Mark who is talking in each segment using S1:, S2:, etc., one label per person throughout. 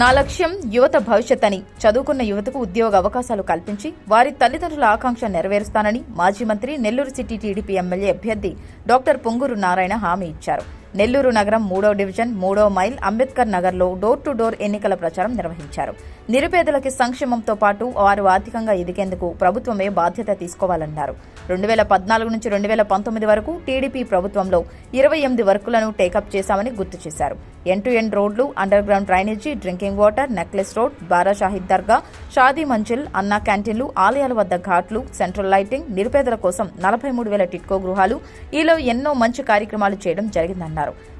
S1: నా లక్ష్యం యువత భవిష్యత్ అని చదువుకున్న యువతకు ఉద్యోగ అవకాశాలు కల్పించి వారి తల్లిదండ్రుల ఆకాంక్ష నెరవేరుస్తానని మాజీ మంత్రి నెల్లూరు సిటీ టీడీపీ ఎమ్మెల్యే అభ్యర్థి డాక్టర్ పొంగూరు నారాయణ హామీ ఇచ్చారు. నెల్లూరు నగరం మూడో డివిజన్ మూడో మైల్ అంబేద్కర్ నగర్లో డోర్ టు డోర్ ఎన్నికల ప్రచారం నిర్వహించారు. నిరుపేదలకి సంక్షేమంతో పాటు వారు ఆర్థికంగా ఎదిగేందుకు ప్రభుత్వమే బాధ్యత తీసుకోవాలన్నారు. రెండు వేల పద్నాలుగు నుంచి రెండు వేల పంతొమ్మిది వరకు టీడీపీ ప్రభుత్వంలో ఇరవై ఎనిమిది వర్కులను టేకప్ చేశామని గుర్తు చేశారు. ఎన్ టు ఎన్ రోడ్లు underground drainage drinking water necklace road Bara Shaheed Dargah Shadi Manzil Anna క్యాంటీన్లు ఆలయాల వద్ద ఘాట్లు సెంట్రల్ లైటింగ్ నిరుపేదల కోసం నలభై మూడు వేల టిట్కో గృహాలు ఈలో ఎన్నో మంచి కార్యక్రమాలు చేయడం జరిగిందన్నారు.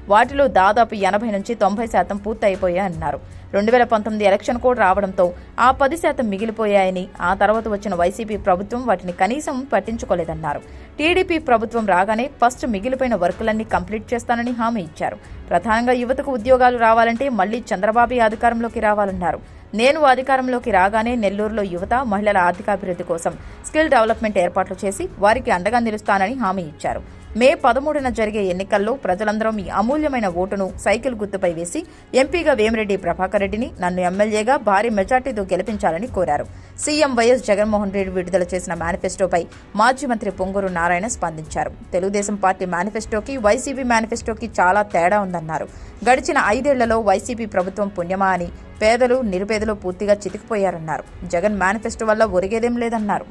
S1: వాటిలో దాదాపు ఎనభై నుంచి తొంభై శాతం పూర్తయిపోయాయన్నారు రెండు వేల పంతొమ్మిది ఎలక్షన్ కోడ్ రావడంతో ఆ పది శాతం మిగిలిపోయాయని ఆ తర్వాత వచ్చిన వైసీపీ ప్రభుత్వం వాటిని కనీసం పట్టించుకోలేదన్నారు. టీడీపీ ప్రభుత్వం రాగానే ఫస్ట్ మిగిలిపోయిన వర్కులన్నీ కంప్లీట్ చేస్తానని హామీ ఇచ్చారు. ప్రధానంగా యువతకు ఉద్యోగాలు రావాలంటే మళ్ళీ చంద్రబాబు అధికారంలోకి రావాలన్నారు. నేను అధికారంలోకి రాగానే నెల్లూరులో యువత మహిళల ఆర్థికాభివృద్ధి కోసం స్కిల్ డెవలప్మెంట్ ఏర్పాట్లు చేసి వారికి అండగా నిలుస్తానని హామీ ఇచ్చారు. మే పదమూడున జరిగే ఎన్నికల్లో ప్రజలందరూ మీ అమూల్యమైన ఓటును సైకిల్ గుర్తుపై వేసి ఎంపీగా వేమిరెడ్డి ప్రభాకర్ రెడ్డిని నన్ను ఎమ్మెల్యేగా భారీ మెజార్టీతో గెలిపించాలని కోరారు. సీఎం వైఎస్ జగన్మోహన్ రెడ్డి విడుదల చేసిన మేనిఫెస్టోపై మాజీ మంత్రి పొంగూరు నారాయణ స్పందించారు. తెలుగుదేశం పార్టీ మేనిఫెస్టోకి వైసీపీ మేనిఫెస్టోకి చాలా తేడా ఉందన్నారు. గడిచిన ఐదేళ్ళలో వైసీపీ ప్రభుత్వం పుణ్యమా అని పేదలు నిరుపేదలు పూర్తిగా చితికిపోయారన్నారు. జగన్ మేనిఫెస్టో వల్ల ఒరిగేదేం లేదన్నారు.